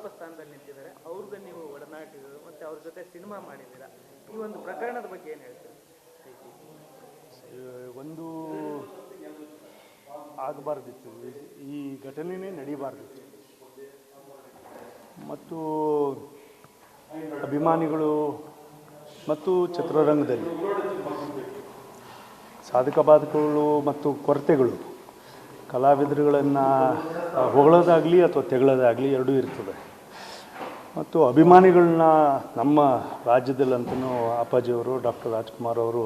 ಆರೋಪ ಸ್ಥಾನದಲ್ಲಿ ನಿಂತಿದ್ದಾರೆ. ಅವ್ರದ್ದು ನೀವು ಒಡನಾಟಿದ್ರು ಮತ್ತು ಅವ್ರ ಜೊತೆ ಸಿನಿಮಾ ಮಾಡಿದ್ದೀರಾ ಈ ಒಂದು ಪ್ರಕರಣದ ಬಗ್ಗೆ ಏನು ಹೇಳ್ತೀರಿ? ಒಂದು ಆಗಬಾರ್ದಿತ್ತು. ಈ ಘಟನೆನೇ ನಡೀಬಾರ್ದಿತ್ತು ಮತ್ತು ಅಭಿಮಾನಿಗಳು ಮತ್ತು ಚಿತ್ರರಂಗದಲ್ಲಿ ಸಾಧಕ ಬಾಧಕಗಳು ಮತ್ತು ಕೊರತೆಗಳು ಕಲಾವಿದರುಗಳನ್ನು ಹೊಗಳೋದಾಗಲಿ ಅಥವಾ ತೆಗಳೋದಾಗಲಿ ಎರಡೂ ಇರ್ತದೆ. ಮತ್ತು ಅಭಿಮಾನಿಗಳನ್ನ ನಮ್ಮ ರಾಜ್ಯದಲ್ಲಂತೂ ಅಪ್ಪಾಜಿಯವರು, ಡಾಕ್ಟರ್ ರಾಜ್ಕುಮಾರ್ ಅವರು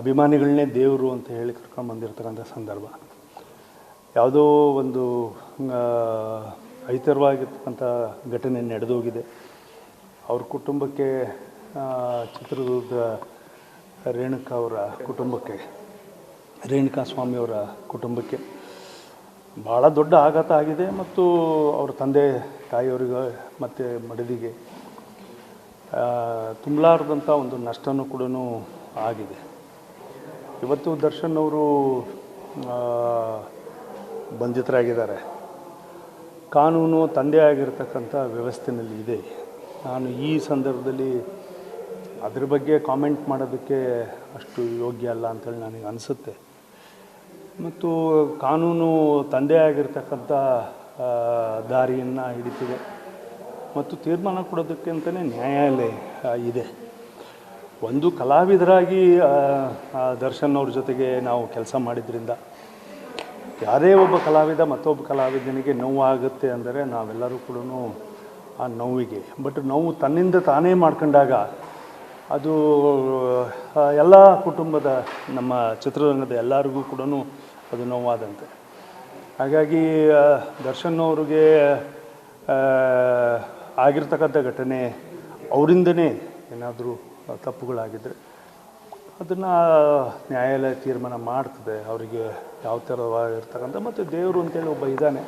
ಅಭಿಮಾನಿಗಳನ್ನೇ ದೇವರು ಅಂತ ಹೇಳಿ ಕರ್ಕೊಂಡು ಬಂದಿರತಕ್ಕಂಥ ಸಂದರ್ಭ. ಯಾವುದೋ ಒಂದು ಐತರವಾಗಿರ್ತಕ್ಕಂಥ ಘಟನೆ ನಡೆದೋಗಿದೆ. ಅವ್ರ ಕುಟುಂಬಕ್ಕೆ ಚಿತ್ರದುರ್ಗ ರೇಣುಕಾ ಅವರ ಕುಟುಂಬಕ್ಕೆ, ರೇಣುಕಾ ಸ್ವಾಮಿಯವರ ಕುಟುಂಬಕ್ಕೆ ಭಾಳ ದೊಡ್ಡ ಆಘಾತ ಆಗಿದೆ ಮತ್ತು ಅವ್ರ ತಂದೆ, ತಾಯಿಯವರಿಗೆ ಮತ್ತು ಮಡದಿಗೆ ತುಂಬಲಾರ್ದಂಥ ಒಂದು ನಷ್ಟನೂ ಕೂಡ ಆಗಿದೆ. ಇವತ್ತು ದರ್ಶನ್ ಅವರು ಬಂಧಿತರಾಗಿದ್ದಾರೆ. ಕಾನೂನು ತಂದೆ ಆಗಿರ್ತಕ್ಕಂಥ ವ್ಯವಸ್ಥೆಯಲ್ಲಿ ಇದೆ. ನಾನು ಈ ಸಂದರ್ಭದಲ್ಲಿ ಅದ್ರ ಬಗ್ಗೆ ಕಾಮೆಂಟ್ ಮಾಡೋದಕ್ಕೆ ಅಷ್ಟು ಯೋಗ್ಯ ಅಲ್ಲ ಅಂತೇಳಿ ನನಗೆ ಅನಿಸುತ್ತೆ. ಮತ್ತು ಕಾನೂನು ತಂದೆ ಆಗಿರ್ತಕ್ಕಂಥ ದಾರಿಯನ್ನು ಹಿಡಿತಿದೆ. ಮತ್ತು ತೀರ್ಮಾನ ಕೊಡೋದಕ್ಕೆ ಅಂತಲೇ ನ್ಯಾಯಾಲಯ ಇದೆ. ಒಂದು ಕಲಾವಿದರಾಗಿ ದರ್ಶನ್ ಅವ್ರ ಜೊತೆಗೆ ನಾವು ಕೆಲಸ ಮಾಡಿದ್ರಿಂದ ಯಾರೇ ಒಬ್ಬ ಕಲಾವಿದ ಮತ್ತೊಬ್ಬ ಕಲಾವಿದನಿಗೆ ನೋವಾಗುತ್ತೆ ಅಂದರೆ ನಾವೆಲ್ಲರೂ ಕೂಡ ಆ ನೋವಿಗೆ. ಬಟ್ ನೋವು ತನ್ನಿಂದ ತಾನೇ ಮಾಡ್ಕೊಂಡಾಗ ಅದು ಎಲ್ಲ ಕುಟುಂಬದ, ನಮ್ಮ ಚಿತ್ರರಂಗದ ಎಲ್ಲರಿಗೂ ಕೂಡ ಅದು ನೋವಾದಂತೆ. ಹಾಗಾಗಿ ದರ್ಶನ್ ಅವ್ರಿಗೆ ಆಗಿರ್ತಕ್ಕಂಥ ಘಟನೆ ಅವರಿಂದನೇ ಏನಾದರೂ ತಪ್ಪುಗಳಾಗಿದ್ದರೆ ಅದನ್ನು ನ್ಯಾಯಾಲಯ ತೀರ್ಮಾನ ಮಾಡ್ತದೆ. ಅವರಿಗೆ ಯಾವ ಥರವಾಗಿರ್ತಕ್ಕಂಥ ಮತ್ತು ದೇವರು ಅಂತೇಳಿ ಒಬ್ಬ ಇದ್ದಾನೆ.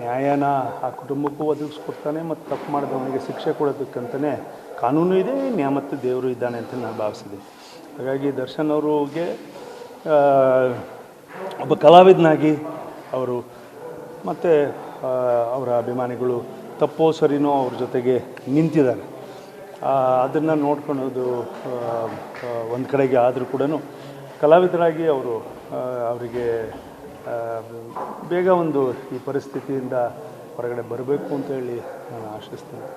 ನ್ಯಾಯನ ಆ ಕುಟುಂಬಕ್ಕೂ ಒದಗಿಸ್ಕೊಡ್ತಾನೆ, ಮತ್ತು ತಪ್ಪು ಮಾಡಿದವನಿಗೆ ಶಿಕ್ಷೆ ಕೊಡೋದಕ್ಕಂತಲೇ ಕಾನೂನು ಇದೆ ನ್ಯಾಮತ್ತು ದೇವರು ಇದ್ದಾನೆ ಅಂತ ನಾನು ಭಾವಿಸಿದೆ. ಹಾಗಾಗಿ ದರ್ಶನ್ ಅವ್ರಿಗೆ ಒಬ್ಬ ಕಲಾವಿದನಾಗಿ ಅವರು ಮತ್ತು ಅವರ ಅಭಿಮಾನಿಗಳು ತಪ್ಪೋ ಸರಿನೋ ಅವ್ರ ಜೊತೆಗೆ ನಿಂತಿದ್ದಾರೆ. ಅದನ್ನು ನೋಡ್ಕೊಳೋದು ಒಂದು ಕಡೆಗೆ ಆದರೂ ಕೂಡ ಕಲಾವಿದರಾಗಿ ಅವರು ಅವರಿಗೆ ಬೇಗ ಒಂದು ಈ ಪರಿಸ್ಥಿತಿಯಿಂದ ಹೊರಗಡೆ ಬರಬೇಕು ಅಂತ ಹೇಳಿ ನಾನು ಆಶಿಸ್ತೇನೆ.